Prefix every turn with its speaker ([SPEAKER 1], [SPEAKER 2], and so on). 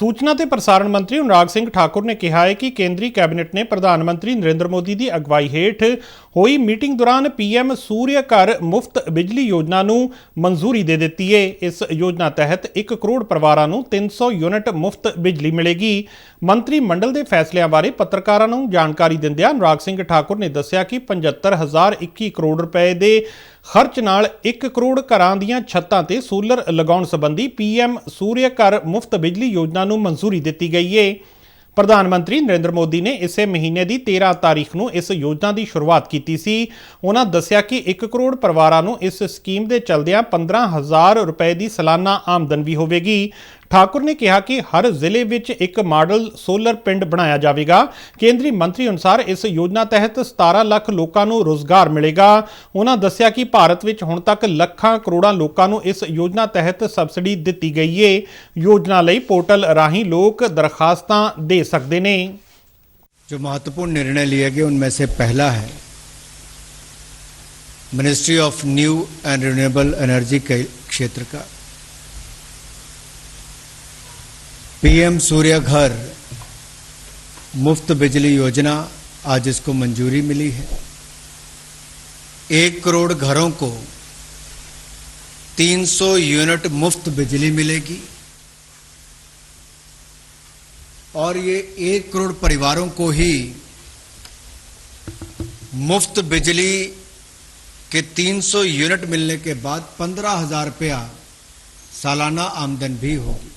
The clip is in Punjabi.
[SPEAKER 1] ਸੂਚਨਾ ਤੇ ਪ੍ਰਸਾਰਣ ਮੰਤਰੀ ਅਨੁਰਾਗ ਸਿੰਘ ਠਾਕੁਰ ਨੇ ਕਿਹਾ ਹੈ ਕਿ ਕੇਂਦਰੀ ਕੈਬਨਿਟ ਨੇ ਪ੍ਰਧਾਨ ਮੰਤਰੀ ਨਰਿੰਦਰ ਮੋਦੀ ਦੀ ਅਗਵਾਈ ਹੇਠ ਹੋਈ ਮੀਟਿੰਗ ਦੌਰਾਨ ਪੀਐਮ ਸੂਰਿਆ ਘਰ ਮੁਫਤ ਬਿਜਲੀ ਯੋਜਨਾ ਨੂੰ ਮਨਜ਼ੂਰੀ ਦੇ ਦਿੱਤੀ ਹੈ ਇਸ ਯੋਜਨਾ ਤਹਿਤ 1 ਕਰੋੜ ਪਰਿਵਾਰਾਂ ਨੂੰ 300 ਯੂਨਿਟ ਮੁਫਤ ਬਿਜਲੀ ਮਿਲੇਗੀ। ਮੰਤਰੀ ਮੰਡਲ ਦੇ ਫੈਸਲਿਆਂ ਬਾਰੇ ਪੱਤਰਕਾਰਾਂ ਨੂੰ ਜਾਣਕਾਰੀ ਦਿੰਦਿਆਂ ਅਨੁਰਾਗ ਸਿੰਘ ਠਾਕੁਰ ਨੇ ਦੱਸਿਆ ਕਿ 75021 ਕਰੋੜ ਰੁਪਏ ਦੇ ਖਰਚ ਨਾਲ 1 ਕਰੋੜ ਘਰਾਂ ਦੀਆਂ ਛੱਤਾਂ ਤੇ ਸੋਲਰ ਲਗਾਉਣ ਸੰਬੰਧੀ ਪੀਐਮ ਸੂਰਿਆ ਘਰ ਮੁਫਤ ਬਿਜਲੀ ਯੋਜਨਾ ਨੂੰ ਮਨਜ਼ੂਰੀ ਦਿੱਤੀ ਗਈ ਹੈ ਪ੍ਰਧਾਨ ਮੰਤਰੀ ਨਰਿੰਦਰ ਮੋਦੀ ਨੇ ਇਸੇ ਮਹੀਨੇ ਦੀ 13 ਤਾਰੀਖ ਨੂੰ ਇਸ ਯੋਜਨਾ ਦੀ ਸ਼ੁਰੂਆਤ ਕੀਤੀ ਸੀ। ਉਹਨਾਂ ਦੱਸਿਆ ਕਿ 1 ਕਰੋੜ ਪਰਿਵਾਰਾਂ ਨੂੰ ਇਸ ਸਕੀਮ ਦੇ ਚਲਦਿਆਂ 15000 ਰੁਪਏ ਦੀ ਸਾਲਾਨਾ ਆਮਦਨ ਵੀ ਹੋਵੇਗੀ। ਠਾਕੁਰ ਨੇ ਕਿਹਾ ਕਿ ਹਰ ਜ਼ਿਲ੍ਹੇ ਵਿੱਚ ਇੱਕ ਮਾਡਲ ਸੋਲਰ ਪਿੰਡ ਬਣਾਇਆ ਜਾਵੇਗਾ। ਕੇਂਦਰੀ ਮੰਤਰੀ ਅਨੁਸਾਰ ਇਸ ਯੋਜਨਾ ਤਹਿਤ 17 ਲੱਖ ਲੋਕਾਂ ਨੂੰ ਰੋਜ਼ਗਾਰ ਮਿਲੇਗਾ। ਉਹਨਾਂ ਦੱਸਿਆ ਕਿ ਭਾਰਤ ਵਿੱਚ ਹੁਣ ਤੱਕ ਲੱਖਾਂ ਕਰੋੜਾਂ ਲੋਕਾਂ ਨੂੰ ਇਸ ਯੋਜਨਾ ਤਹਿਤ ਸਬਸਿਡੀ ਦਿੱਤੀ ਗਈ ਹੈ ਯੋਜਨਾ ਲਈ ਪੋਰਟਲ ਰਾਹੀਂ ਲੋਕ ਦਰਖਾਸਤਾਂ ਦੇ सकते ने
[SPEAKER 2] जो महत्वपूर्ण निर्णय लिए गए, उनमें से पहला है ministry of new and renewable energy के क्षेत्र का। पीएम सूर्य घर मुफ़्त बिजली योजना आज इसको मंजूरी मिली है। एक करोड़ घरों को 300 यूनिट मुफ़्त बिजली मिलेगी। और ये एक करोड़ परिवारों को ही मुफ़्त बिजली के 300 यूनिट मिलने के बाद पंद्रह हज़ार रुपया सालाना आमदन भी होगी।